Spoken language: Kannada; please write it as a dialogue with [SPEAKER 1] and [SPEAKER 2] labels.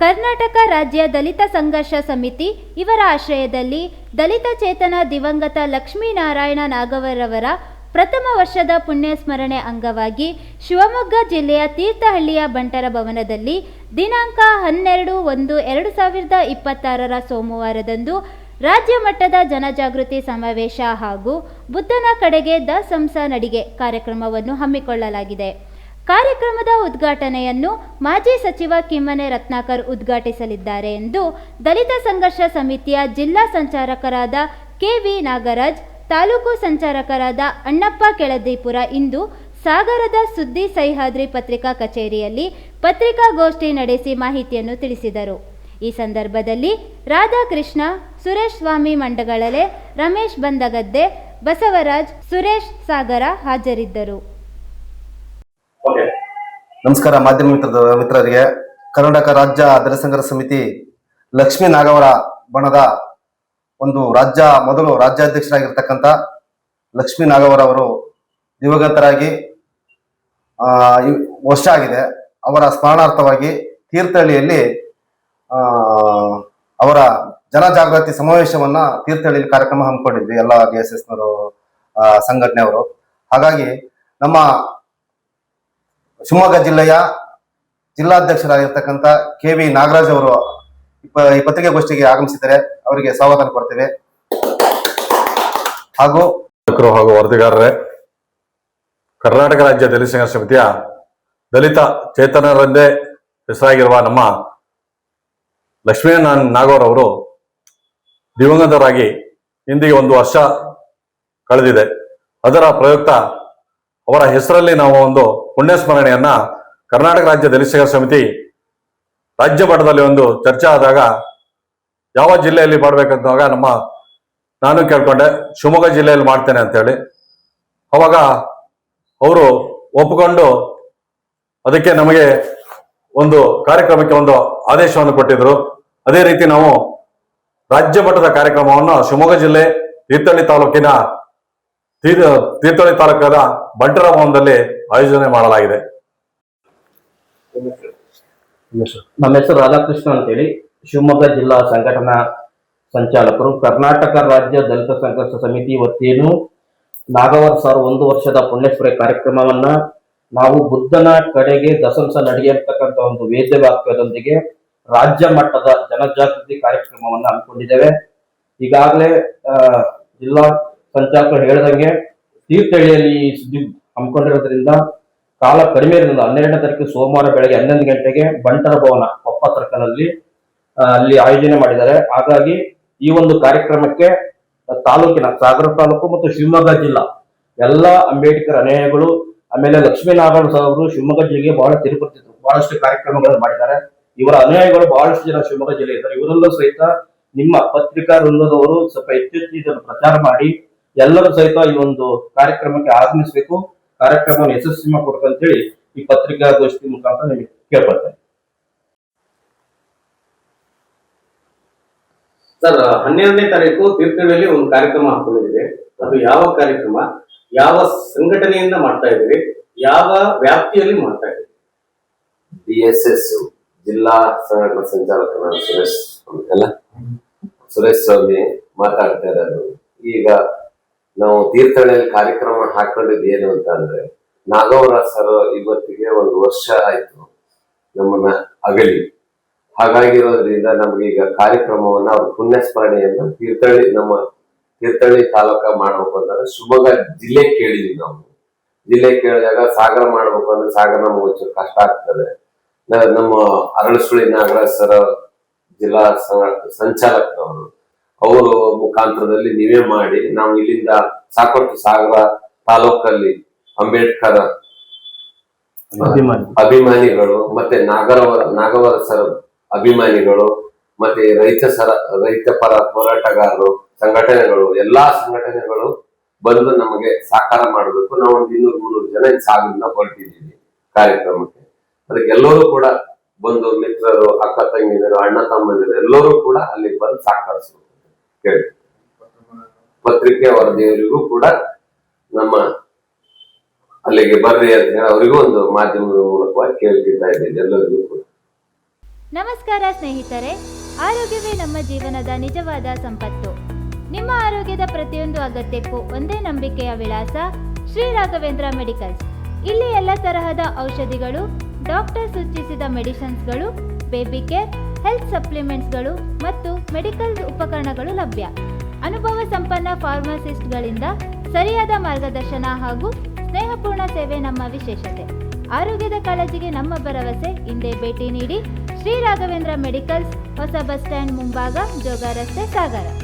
[SPEAKER 1] ಕರ್ನಾಟಕ ರಾಜ್ಯ ದಲಿತ ಸಂಘರ್ಷ ಸಮಿತಿ ಇವರ ಆಶ್ರಯದಲ್ಲಿ ದಲಿತ ಚೇತನ ದಿವಂಗತ ಲಕ್ಷ್ಮೀನಾರಾಯಣ ನಾಗವರವರ ಪ್ರಥಮ ವರ್ಷದ ಪುಣ್ಯ ಸ್ಮರಣೆ ಅಂಗವಾಗಿ ಶಿವಮೊಗ್ಗ ಜಿಲ್ಲೆಯ ತೀರ್ಥಹಳ್ಳಿಯ ಬಂಟರ ಭವನದಲ್ಲಿ ದಿನಾಂಕ ಹನ್ನೆರಡು ಒಂದು ಎರಡು ಸಾವಿರದ ಇಪ್ಪತ್ತಾರರ ಸೋಮವಾರದಂದು ರಾಜ್ಯ ಮಟ್ಟದ ಜನಜಾಗೃತಿ ಸಮಾವೇಶ ಹಾಗೂ ಬುದ್ಧನ ಕಡೆಗೆ ದ ಸಂಸ ನಡಿಗೆ ಕಾರ್ಯಕ್ರಮವನ್ನು ಹಮ್ಮಿಕೊಳ್ಳಲಾಗಿದೆ. ಕಾರ್ಯಕ್ರಮದ ಉದ್ಘಾಟನೆಯನ್ನು ಮಾಜಿ ಸಚಿವ ಕಿಮ್ಮನೆ ರತ್ನಾಕರ್ ಉದ್ಘಾಟಿಸಲಿದ್ದಾರೆ ಎಂದು ದಲಿತ ಸಂಘರ್ಷ ಸಮಿತಿಯ ಜಿಲ್ಲಾ ಸಂಚಾರಕರಾದ ಕೆವಿ ನಾಗರಾಜ್, ತಾಲೂಕು ಸಂಚಾರಕರಾದ ಅಣ್ಣಪ್ಪ ಕೆಳದೀಪುರ ಇಂದು ಸಾಗರದ ಸುದ್ದಿ ಸಹ್ಯಾದ್ರಿ ಪತ್ರಿಕಾ ಕಚೇರಿಯಲ್ಲಿ ಪತ್ರಿಕಾಗೋಷ್ಠಿ ನಡೆಸಿ ಮಾಹಿತಿಯನ್ನು ತಿಳಿಸಿದರು. ಈ ಸಂದರ್ಭದಲ್ಲಿ ರಾಧಾಕೃಷ್ಣ, ಸುರೇಶ್ ಸ್ವಾಮಿ ಮಂಡಗಳಲೆ ರಮೇಶ್ ಬಂದಗದ್ದೆ, ಬಸವರಾಜ್, ಸುರೇಶ್ ಸಾಗರ ಹಾಜರಿದ್ದರು.
[SPEAKER 2] ನಮಸ್ಕಾರ, ಮಾಧ್ಯಮ ಮಿತ್ರದ ಮಿತ್ರರಿಗೆ. ಕರ್ನಾಟಕ ರಾಜ್ಯ ದಲಿತ ಸಮಿತಿ ಲಕ್ಷ್ಮೀ ನಾಗವರ ಬಣದ ಒಂದು ರಾಜ್ಯ, ಮೊದಲು ರಾಜ್ಯಾಧ್ಯಕ್ಷರಾಗಿರ್ತಕ್ಕಂಥ ಲಕ್ಷ್ಮೀ ನಾಗವರ ಅವರು ದಿವಂಗತರಾಗಿ ವರ್ಷ ಆಗಿದೆ. ಅವರ ಸ್ಮರಣಾರ್ಥವಾಗಿ ತೀರ್ಥಹಳ್ಳಿಯಲ್ಲಿ ಅವರ ಜನಜಾಗೃತಿ ಸಮಾವೇಶವನ್ನ ತೀರ್ಥಹಳ್ಳಿಯಲ್ಲಿ ಕಾರ್ಯಕ್ರಮ ಹಮ್ಮಿಕೊಂಡಿದ್ವಿ, ಎಲ್ಲ ಎಸ್ ಎಸ್ನವರು ಸಂಘಟನೆಯವರು. ಹಾಗಾಗಿ ನಮ್ಮ ಶಿವಮೊಗ್ಗ ಜಿಲ್ಲೆಯ ಜಿಲ್ಲಾಧ್ಯಕ್ಷರಾಗಿರ್ತಕ್ಕಂಥ ಕೆ ವಿ ನಾಗರಾಜ್ ಅವರು ಈ ಪತ್ರಿಕಾಗೋಷ್ಠಿಗೆ ಆಗಮಿಸಿದ್ದಾರೆ ಅವರಿಗೆ ಸ್ವಾಗತ ಕೊಡ್ತೇವೆ. ಹಾಗೂ
[SPEAKER 3] ಹಾಗೂ ವರದಿಗಾರರೇ, ಕರ್ನಾಟಕ ರಾಜ್ಯ ದಲಿತ ಸಂಘರ್ಷ ಸಮಿತಿಯ ದಲಿತ ಚೇತನರೆಂದೇ ಹೆಸರಾಗಿರುವ ನಮ್ಮ ಲಕ್ಷ್ಮೀನಾರಾಯಣ ನಾಗೌರ್ ಅವರು ದಿವಂಗತರಾಗಿ ಇಂದಿಗೆ ಒಂದು ವರ್ಷ ಕಳೆದಿದೆ. ಅದರ ಪ್ರಯುಕ್ತ ಅವರ ಹೆಸರಲ್ಲಿ ನಾವು ಒಂದು ಪುಣ್ಯಸ್ಮರಣೆಯನ್ನ ಕರ್ನಾಟಕ ರಾಜ್ಯ ದಲಿತ ಸಮಿತಿ ರಾಜ್ಯ ಮಟ್ಟದಲ್ಲಿ ಒಂದು ಚರ್ಚೆ ಆದಾಗ ಯಾವ ಜಿಲ್ಲೆಯಲ್ಲಿ ಮಾಡ್ಬೇಕಂತಾಗ ನಮ್ಮ ನಾನು ಕೇಳ್ಕೊಂಡೆ, ಶಿವಮೊಗ್ಗ ಜಿಲ್ಲೆಯಲ್ಲಿ ಮಾಡ್ತೇನೆ ಅಂತೇಳಿ. ಅವಾಗ ಅವರು ಒಪ್ಪಿಕೊಂಡು ಅದಕ್ಕೆ ನಮಗೆ ಒಂದು ಕಾರ್ಯಕ್ರಮಕ್ಕೆ ಒಂದು ಆದೇಶವನ್ನು ಕೊಟ್ಟಿದ್ರು. ಅದೇ ರೀತಿ ನಾವು ರಾಜ್ಯ ಮಟ್ಟದ ಕಾರ್ಯಕ್ರಮವನ್ನು ಶಿವಮೊಗ್ಗ ಜಿಲ್ಲೆ ತೀರ್ಥಹಳ್ಳಿ ತಾಲೂಕಿನ ತೀರ್ ತೀರ್ಥಹಳ್ಳಿ ತಾಲೂಕಾದ ಬಂಟರ ಭವನದಲ್ಲಿ ಆಯೋಜನೆ ಮಾಡಲಾಗಿದೆ.
[SPEAKER 4] ನಮ್ಮ ಹೆಸರು ರಾಧಾಕೃಷ್ಣ ಅಂತೇಳಿ. ಶಿವಮೊಗ್ಗ ಜಿಲ್ಲಾ ಸಂಘಟನಾ ಸಂಚಾಲಕರು. ಕರ್ನಾಟಕ ರಾಜ್ಯ ದಲಿತ ಸಂಘರ್ಷ ಸಮಿತಿ ವತಿಯನ್ನು ನಾಗವರ್ ಸರ್ ಒಂದು ವರ್ಷದ ಪುಣ್ಯಸ್ಮರಣೆ ಕಾರ್ಯಕ್ರಮವನ್ನ ನಾವು ಬುದ್ಧನ ಕಡೆಗೆ ದಸಂಸ ನಡೆಯತಕ್ಕಂಥ ಒಂದು ವೇದ ವಾಕ್ಯದೊಂದಿಗೆ ರಾಜ್ಯ ಮಟ್ಟದ ಜನಜಾಗೃತಿ ಕಾರ್ಯಕ್ರಮವನ್ನು ಹಮ್ಮಿಕೊಂಡಿದ್ದೇವೆ. ಈಗಾಗಲೇ ಜಿಲ್ಲಾ ಸಂಚಾಲಕರು ಹೇಳಿದಂಗೆ ತೀರ್ಥಹಳ್ಳಿಯಲ್ಲಿ ಸುದ್ದಿ ಹಮ್ಮಿಕೊಂಡಿರೋದ್ರಿಂದ ಕಾಲ ಕಡಿಮೆ ಇರೋದ್ರಿಂದ ಹನ್ನೆರಡನೇ ತಾರೀಕು ಸೋಮವಾರ ಬೆಳಗ್ಗೆ ಹನ್ನೊಂದು ಗಂಟೆಗೆ ಬಂಟರ ಭವನ ಕೊಪ್ಪ ಸರ್ಕಲ್ ಅಲ್ಲಿ ಆಯೋಜನೆ ಮಾಡಿದ್ದಾರೆ. ಹಾಗಾಗಿ ಈ ಒಂದು ಕಾರ್ಯಕ್ರಮಕ್ಕೆ ತಾಲೂಕಿನ ಸಾಗರ ತಾಲೂಕು ಮತ್ತು ಶಿವಮೊಗ್ಗ ಜಿಲ್ಲಾ ಎಲ್ಲ ಅಂಬೇಡ್ಕರ್ ಅನುಯಾಯಿಗಳು, ಆಮೇಲೆ ಲಕ್ಷ್ಮೀನಾರಾಯಣ ಅವರು ಶಿವಮೊಗ್ಗ ಜಿಲ್ಲೆಗೆ ಬಹಳ ತಿರುಪತಿದ್ರು. ಬಹಳಷ್ಟು ಕಾರ್ಯಕ್ರಮಗಳನ್ನು ಮಾಡಿದ್ದಾರೆ. ಇವರ ಅನುಯಾಯಿಗಳು ಬಹಳಷ್ಟು ಜನ ಶಿವಮೊಗ್ಗ ಜಿಲ್ಲೆ ಇದ್ದಾರೆ. ಇವರೆಲ್ಲೂ ಸಹಿತ ನಿಮ್ಮ ಪತ್ರಿಕಾ ವೃಂದದವರು ಸ್ವಲ್ಪ ಹೆಚ್ಚೆಚ್ಚು ಇದನ್ನು ಪ್ರಚಾರ ಮಾಡಿ ಎಲ್ಲರೂ ಸಹಿತ ಈ ಒಂದು ಕಾರ್ಯಕ್ರಮಕ್ಕೆ ಆಗಮಿಸಬೇಕು. ಕಾರ್ಯಕ್ರಮವನ್ನು ಯಶಸ್ವಿ ಮಾಡ್ಕೊಡ್ಬೇಕು ಅಂತೇಳಿ ಈ ಪತ್ರಿಕಾಗೋಷ್ಠಿ ಮುಖಾಂತರ ನಿಮಗೆ ಕೇಳ್ಕೊಳ್ತೇನೆ.
[SPEAKER 5] ಸರ್ ಹನ್ನೆರಡನೇ ತಾರೀಕು ತೀರ್ಥಹಳ್ಳಿಯಲ್ಲಿ ಒಂದು ಕಾರ್ಯಕ್ರಮ ಹಾಕೊಂಡಿದ್ದೀವಿ ಅದು ಯಾವ ಕಾರ್ಯಕ್ರಮ? ಯಾವ ಸಂಘಟನೆಯಿಂದ ಮಾಡ್ತಾ ಇದ್ದೀವಿ ಯಾವ ವ್ಯಾಪ್ತಿಯಲ್ಲಿ ಮಾಡ್ತಾ ಇದ್ದೀವಿ
[SPEAKER 6] ಬಿ ಎಸ್ ಎಸ್ ಜಿಲ್ಲಾ ಸಂಘಟನಾ ಸಂಚಾಲಕನ ಸುರೇಶ್ ಸ್ವಾಮಿ ಅಲ್ಲ? ಸುರೇಶ್ ಸ್ವಾಮಿ ಮಾತಾಡ್ತಾ ಇರೋದು. ಈಗ ನಾವು ತೀರ್ಥಹಳ್ಳಿಯಲ್ಲಿ ಕಾರ್ಯಕ್ರಮ ಹಾಕೊಂಡಿದ್ದು ಏನು ಅಂತ ಅಂದ್ರೆ, ನಾಗವರ ಸರ್ ಇವತ್ತಿಗೆ ಒಂದು ವರ್ಷ ಆಯ್ತು ನಮ್ಮನ್ನ ಅಗಲಿ. ಹಾಗಾಗಿರೋದ್ರಿಂದ ನಮ್ಗೆ ಈಗ ಕಾರ್ಯಕ್ರಮವನ್ನ ಅವ್ರ ಪುಣ್ಯಸ್ಮರಣೆಯನ್ನ ತೀರ್ಥಹಳ್ಳಿ, ನಮ್ಮ ತೀರ್ಥಹಳ್ಳಿ ತಾಲೂಕ ಮಾಡ್ಬೇಕು ಅಂತಂದ್ರೆ ಶಿವಮೊಗ್ಗ ಜಿಲ್ಲೆ ಕೇಳಿದ್ವಿ ನಾವು. ಜಿಲ್ಲೆ ಕೇಳಿದಾಗ ಸಾಗರ ಮಾಡ್ಬೇಕು ಅಂದ್ರೆ ಸಾಗರ ನಮ್ಗೆ ಕಷ್ಟ ಆಗ್ತದೆ. ನಮ್ಮ ಅರಳಸುಳಿ ನಾಗರಾಜ್ ಸರ ಜಿಲ್ಲಾ ಸಂಚಾಲಕರವರು ಅವರು ಮುಖಾಂತರದಲ್ಲಿ ನೀವೇ ಮಾಡಿ ನಾವು ಇಲ್ಲಿಂದ ಸಾಕಷ್ಟು ಸಾಗರ ತಾಲೂಕಲ್ಲಿ ಅಂಬೇಡ್ಕರ್ ಅಭಿಮಾನಿಗಳು ಮತ್ತೆ ನಾಗರವರ ನಾಗವರ ಸರ್ ಅಭಿಮಾನಿಗಳು ಮತ್ತೆ ರೈತ ಸರ ರೈತ ಪರ ಹೋರಾಟಗಾರರು ಸಂಘಟನೆಗಳು ಎಲ್ಲಾ ಸಂಘಟನೆಗಳು ಬಂದು ನಮಗೆ ಸಾಕಾರ ಮಾಡಬೇಕು. ನಾವು ಒಂದು ಇನ್ನೂರು ಮುನ್ನೂರು ಜನ ಸಾಗರದಿಂದ ಹೊರಟಿದ್ದೀವಿ ಕಾರ್ಯಕ್ರಮಕ್ಕೆ. ಅದಕ್ಕೆ ಎಲ್ಲರೂ ಕೂಡ ಬಂದು ಮಿತ್ರರು ಅಕ್ಕ ತಂಗಿದರು ಅಣ್ಣ ತಮ್ಮಂದಿರು ಎಲ್ಲರೂ ಕೂಡ ಅಲ್ಲಿ ಬಂದು ಸಹಕರಿಸಬೇಕು. ಕೇಳಿ. ಪತ್ರಿಕೆ ವರದಿಯವರಿಗೂ ಕೂಡ ನಮ್ಮ ಅಲ್ಲಿಗೆ ಬರ್ರಿ ಅಂತ ಹೇಳಿ ಅವರಿಗೂ ಒಂದು ಮಾಧ್ಯಮದ ಮೂಲಕವಾಗಿ ಕೇಳ್ತಿದ್ದ ಇದ್ದೀನಿ ಎಲ್ಲರಿಗೂ ಕೂಡ.
[SPEAKER 1] ನಮಸ್ಕಾರ ಸ್ನೇಹಿತರೆ, ಆರೋಗ್ಯವೇ ನಮ್ಮ ಜೀವನದ ನಿಜವಾದ ಸಂಪತ್ತು. ನಿಮ್ಮ ಆರೋಗ್ಯದ ಪ್ರತಿಯೊಂದು ಅಗತ್ಯಕ್ಕೂ ಒಂದೇ ನಂಬಿಕೆಯ ವಿಳಾಸ ಶ್ರೀ ರಾಘವೇಂದ್ರ ಮೆಡಿಕಲ್ಸ್. ಇಲ್ಲಿ ಎಲ್ಲ ತರಹದ ಔಷಧಿಗಳು, ಡಾಕ್ಟರ್ ಸೂಚಿಸಿದ ಮೆಡಿಸಿನ್ಸ್ಗಳು ಬೇಬಿ ಕೇರ್ ಹೆಲ್ತ್ ಸಪ್ಲಿಮೆಂಟ್ಸ್ಗಳು ಮತ್ತು ಮೆಡಿಕಲ್ ಉಪಕರಣಗಳು ಲಭ್ಯ. ಅನುಭವ ಸಂಪನ್ನ ಫಾರ್ಮಸಿಸ್ಟ್ಗಳಿಂದ ಸರಿಯಾದ ಮಾರ್ಗದರ್ಶನ ಹಾಗೂ ಸ್ನೇಹಪೂರ್ಣ ಸೇವೆ ನಮ್ಮ ವಿಶೇಷತೆ. ಆರೋಗ್ಯದ ಕಾಳಜಿಗೆ ನಮ್ಮ ಭರವಸೆ. ಹಿಂದೆ ಭೇಟಿ ನೀಡಿ ಶ್ರೀ ರಾಘವೇಂದ್ರ ಮೆಡಿಕಲ್ಸ್, ಹೊಸ ಬಸ್ ಸ್ಟ್ಯಾಂಡ್ ಮುಂಭಾಗ, ಜೋಗ ರಸ್ತೆ ಸಾಗರ.